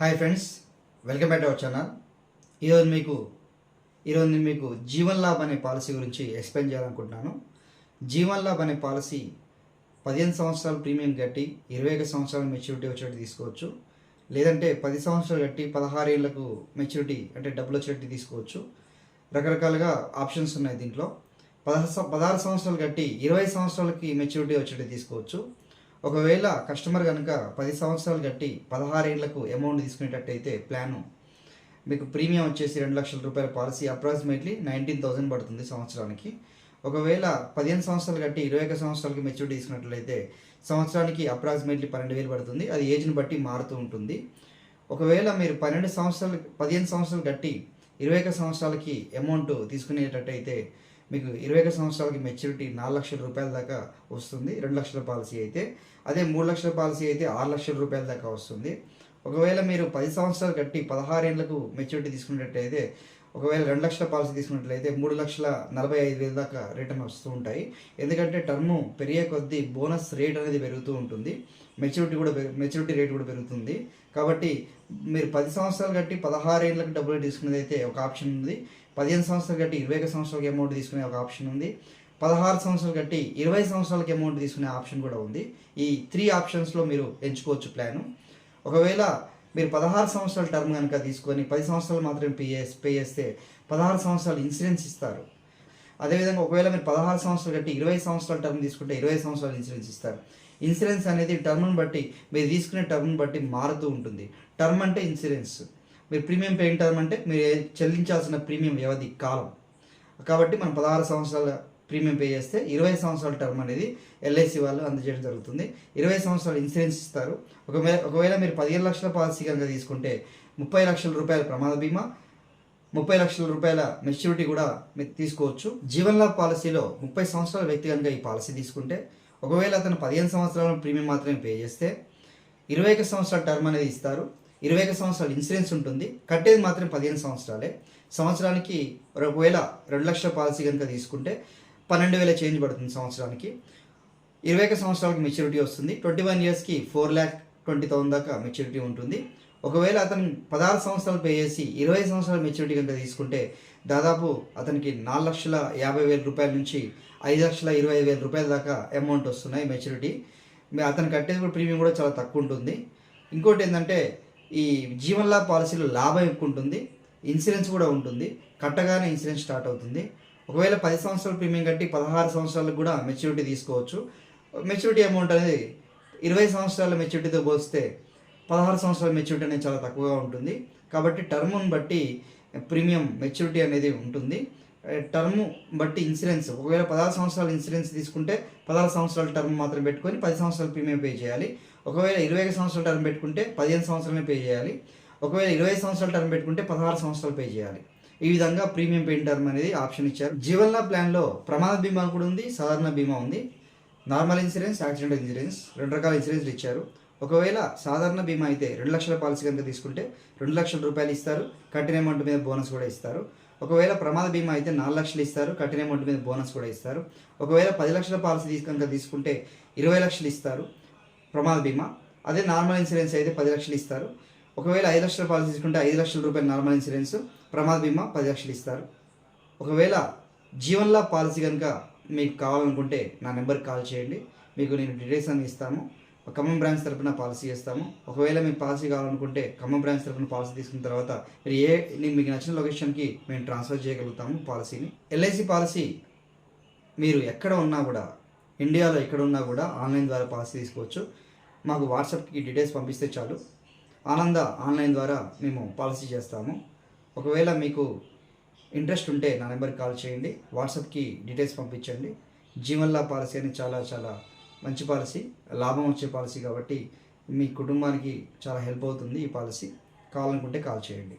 Hi friends welcome back our channel ఈరోజు మీకు ఈరోజు నేను మీకు జీవన్ లాభ్ అనే పాలసీ గురించి ఎక్స్ప్లెయిన్ చేయాలనుకుంటున్నాను. జీవన్ లాభ్ అనే పాలసీ పదిహేను సంవత్సరాలు ప్రీమియం కట్టి ఇరవై ఐదు సంవత్సరాల మెచ్యూరిటీ వచ్చేట్టు తీసుకోవచ్చు. లేదంటే పది సంవత్సరాలు కట్టి పదహారు ఏళ్ళకు మెచ్యూరిటీ అంటే డబ్బులు వచ్చేట్టు తీసుకోవచ్చు. రకరకాలుగా ఆప్షన్స్ ఉన్నాయి దీంట్లో. పదహారు పదహారు సంవత్సరాలు కట్టి ఇరవై సంవత్సరాలకి మెచ్యూరిటీ వచ్చేట్టు తీసుకోవచ్చు. ఒకవేళ కస్టమర్ కనుక పది సంవత్సరాలు కట్టి పదహారేళ్ళకు అమౌంట్ తీసుకునేటట్టయితే ప్లాను మీకు ప్రీమియం వచ్చేసి రెండు లక్షల రూపాయల పాలసీ అప్రాక్సిమేట్లీ నైన్టీన్ థౌసండ్ పడుతుంది సంవత్సరానికి. ఒకవేళ పదిహేను సంవత్సరాలు కట్టి ఇరవై ఒక సంవత్సరాలకి మెచ్యూరిటీ తీసుకున్నట్లయితే సంవత్సరానికి అప్రాక్సిమేట్లీ పన్నెండు వేలు పడుతుంది. అది ఏజ్ని బట్టి మారుతూ ఉంటుంది. ఒకవేళ మీరు పన్నెండు సంవత్సరాలు పదిహేను సంవత్సరాలు కట్టి ఇరవై ఒక సంవత్సరాలకి అమౌంట్ తీసుకునేటట్టయితే మీకు ఇరవై ఒక సంవత్సరాలకి మెచ్యూరిటీ నాలుగు లక్షల రూపాయల దాకా వస్తుంది రెండు లక్షల పాలసీ అయితే. అదే మూడు లక్షల పాలసీ అయితే ఆరు లక్షల రూపాయల దాకా వస్తుంది. ఒకవేళ మీరు పది సంవత్సరాలు కట్టి పదహారేళ్ళకు మెచ్యూరిటీ తీసుకున్నట్టయితే ఒకవేళ రెండు లక్షల పాలసీ తీసుకున్నట్లయితే మూడు లక్షల నలభై ఐదు వేల దాకా రిటర్న్ వస్తూ ఉంటాయి. ఎందుకంటే టర్మ్ పెరిగే కొద్దీ బోనస్ రేట్ అనేది పెరుగుతూ ఉంటుంది. మెచ్యూరిటీ కూడా మెచ్యూరిటీ రేట్ కూడా పెరుగుతుంది. కాబట్టి మీరు పది సంవత్సరాలు కట్టి పదహారు ఏళ్ళకి డబ్బులు తీసుకునేది అయితే ఒక ఆప్షన్ ఉంది. పదిహేను సంవత్సరాలు కట్టి ఇరవై ఒక సంవత్సరాలకి అమౌంట్ తీసుకునే ఒక ఆప్షన్ ఉంది. పదహారు సంవత్సరాలు కట్టి ఇరవై సంవత్సరాలకి అమౌంట్ తీసుకునే ఆప్షన్ కూడా ఉంది. ఈ త్రీ ఆప్షన్స్లో మీరు ఎంచుకోవచ్చు ప్లాను. ఒకవేళ మీరు పదహారు సంవత్సరాల టర్మ్ కనుక తీసుకొని పది సంవత్సరాలు మాత్రమే పే పే చేస్తే పదహారు సంవత్సరాలు ఇన్సూరెన్స్ ఇస్తారు. అదేవిధంగా ఒకవేళ మీరు పదహారు సంవత్సరాలు కట్టి ఇరవై సంవత్సరాల టర్మ్ తీసుకుంటే ఇరవై సంవత్సరాలు ఇన్సూరెన్స్ ఇస్తారు. ఇన్సూరెన్స్ అనేది టర్మ్ని బట్టి మీరు తీసుకునే టర్మ్ని బట్టి మారుతూ ఉంటుంది. టర్మ్ అంటే ఇన్సూరెన్స్ మీరు ప్రీమియం పేయింగ్ టర్మ్ అంటే మీరు చెల్లించాల్సిన ప్రీమియం వ్యవధి కాలం. కాబట్టి మనం పదహారు సంవత్సరాల ప్రీమియం పే చేస్తే ఇరవై సంవత్సరాల టర్మ్ అనేది ఎల్ఐసి వాళ్ళు అందజేయడం జరుగుతుంది. ఇరవై సంవత్సరాలు ఇన్సూరెన్స్ ఇస్తారు. ఒకవేళ ఒకవేళ మీరు పదిహేను లక్షల పాలసీ కనుక తీసుకుంటే ముప్పై లక్షల రూపాయల ప్రమాద బీమా ముప్పై లక్షల రూపాయల మెచ్యూరిటీ కూడా మీరు తీసుకోవచ్చు. జీవన్ లాభ్ పాలసీలో ముప్పై సంవత్సరాల వ్యక్తి కనుక ఈ పాలసీ తీసుకుంటే ఒకవేళ అతను పదిహేను సంవత్సరాల ప్రీమియం మాత్రమే పే చేస్తే ఇరవై ఒక సంవత్సరాల టర్మ్ అనేది ఇస్తారు. ఇరవై ఒక సంవత్సరాల ఇన్సూరెన్స్ ఉంటుంది. కట్టేది మాత్రం పదిహేను సంవత్సరాలే. సంవత్సరానికి ఒకవేళ రెండు లక్షల పాలసీ కనుక తీసుకుంటే పన్నెండు వేల చేంజ్ పడుతుంది సంవత్సరానికి. ఇరవై ఒక సంవత్సరాలకు మెచ్యూరిటీ వస్తుంది. ట్వంటీ వన్ ఇయర్స్కి ఫోర్ ల్యాక్ ట్వంటీ థౌసండ్ దాకా మెచ్యూరిటీ ఉంటుంది. ఒకవేళ అతను పదహారు సంవత్సరాలు పే చేసి ఇరవై సంవత్సరాల మెచ్యూరిటీ కనుక తీసుకుంటే దాదాపు అతనికి నాలుగు లక్షల యాభై వేల రూపాయల నుంచి ఐదు లక్షల ఇరవై ఐదు వేల రూపాయల దాకా అమౌంట్ వస్తున్నాయి మెచ్యూరిటీ మీ- అతను కట్టేది కూడా ప్రీమియం కూడా చాలా తక్కువ ఉంటుంది. ఇంకోటి ఏంటంటే ఈ జీవన్లా పాలసీలో లాభం ఎక్కువ ఉంటుంది. ఇన్సూరెన్స్ కూడా ఉంటుంది. కట్టగానే ఇన్సూరెన్స్ స్టార్ట్ అవుతుంది. ఒకవేళ పది సంవత్సరాల ప్రీమియం కట్టి పదహారు సంవత్సరాలకు కూడా మెచ్యూరిటీ తీసుకోవచ్చు. మెచ్యూరిటీ అమౌంట్ అనేది ఇరవై సంవత్సరాల మెచ్యూరిటీతో పోలిస్తే పదహారు సంవత్సరాల మెచ్యూరిటీ అనేది చాలా తక్కువగా ఉంటుంది. కాబట్టి టర్మ్ను బట్టి ప్రీమియం మెచ్యూరిటీ అనేది ఉంటుంది. టర్మ్ బట్టి ఇన్సూరెన్స్ ఒకవేళ పదహారు సంవత్సరాల ఇన్సూరెన్స్ తీసుకుంటే పదహారు సంవత్సరాల టర్మ్ మాత్రం పెట్టుకొని పది సంవత్సరాలు ప్రీమియం పే చేయాలి. ఒకవేళ ఇరవై ఐదు సంవత్సరాల టర్మ్ పెట్టుకుంటే పదిహేను సంవత్సరాలే పే చేయాలి. ఒకవేళ ఇరవై సంవత్సరాల టర్మ్ పెట్టుకుంటే పదహారు సంవత్సరాలు పే చేయాలి. ఈ విధంగా ప్రీమియం పెయిన్ టర్మ్ అనేది ఆప్షన్ ఇచ్చారు. జీవన ప్లాన్లో ప్రమాద బీమా కూడా ఉంది సాధారణ బీమా ఉంది. నార్మల్ ఇన్సూరెన్స్ యాక్సిడెంట్ ఇన్సూరెన్స్ రెండు రకాల ఇన్సూరెన్స్లు ఇచ్చారు. ఒకవేళ సాధారణ బీమా అయితే రెండు లక్షల పాలసీ కనుక తీసుకుంటే రెండు లక్షల రూపాయలు ఇస్తారు. కట్టిన అమౌంట్ మీద బోనస్ కూడా ఇస్తారు. ఒకవేళ ప్రమాద బీమా అయితే నాలుగు లక్షలు ఇస్తారు. కట్టిన అమౌంట్ మీద బోనస్ కూడా ఇస్తారు. ఒకవేళ పది లక్షల పాలసీ కనుక తీసుకుంటే ఇరవై లక్షలు ఇస్తారు ప్రమాద బీమా. అదే నార్మల్ ఇన్సూరెన్స్ అయితే పది లక్షలు ఇస్తారు. ఒకవేళ ఐదు లక్షల పాలసీ తీసుకుంటే ఐదు లక్షల రూపాయల నార్మల్ ఇన్సూరెన్స్ ప్రమాద బీమా పది లక్షలు ఇస్తారు. ఒకవేళ జీవన్లా పాలసీ కనుక మీకు కావాలనుకుంటే నా నెంబర్కి కాల్ చేయండి. మీకు నేను డీటెయిల్స్ అన్ని ఇస్తాము. ఖమ్మం బ్రాంచ్ తరపున పాలసీ చేస్తాము. ఒకవేళ మీకు పాలసీ కావాలనుకుంటే ఖమ్మం బ్రాంచ్ తరపున పాలసీ తీసుకున్న తర్వాత మీరు ఏ మీకు నచ్చిన లొకేషన్కి మేము ట్రాన్స్ఫర్ చేయగలుగుతాము పాలసీని. ఎల్ఐసి పాలసీ మీరు ఎక్కడ ఉన్నా కూడా ఇండియాలో ఎక్కడ ఉన్నా కూడా ఆన్లైన్ ద్వారా పాలసీ తీసుకోవచ్చు. మాకు వాట్సాప్కి డీటెయిల్స్ పంపిస్తే చాలు. ఆనంద ఆన్లైన్ ద్వారా మేము పాలసీ చేస్తాము. ఒకవేళ మీకు ఇంట్రెస్ట్ ఉంటే నా నెంబర్కి కాల్ చేయండి. వాట్సాప్కి డీటెయిల్స్ పంపించండి. జీవన్లా పాలసీ అని చాలా చాలా మంచి పాలసీ. లాభం వచ్చే పాలసీ కాబట్టి మీ కుటుంబానికి చాలా హెల్ప్ అవుతుంది ఈ పాలసీ. కావాలనుకుంటే కాల్ చేయండి.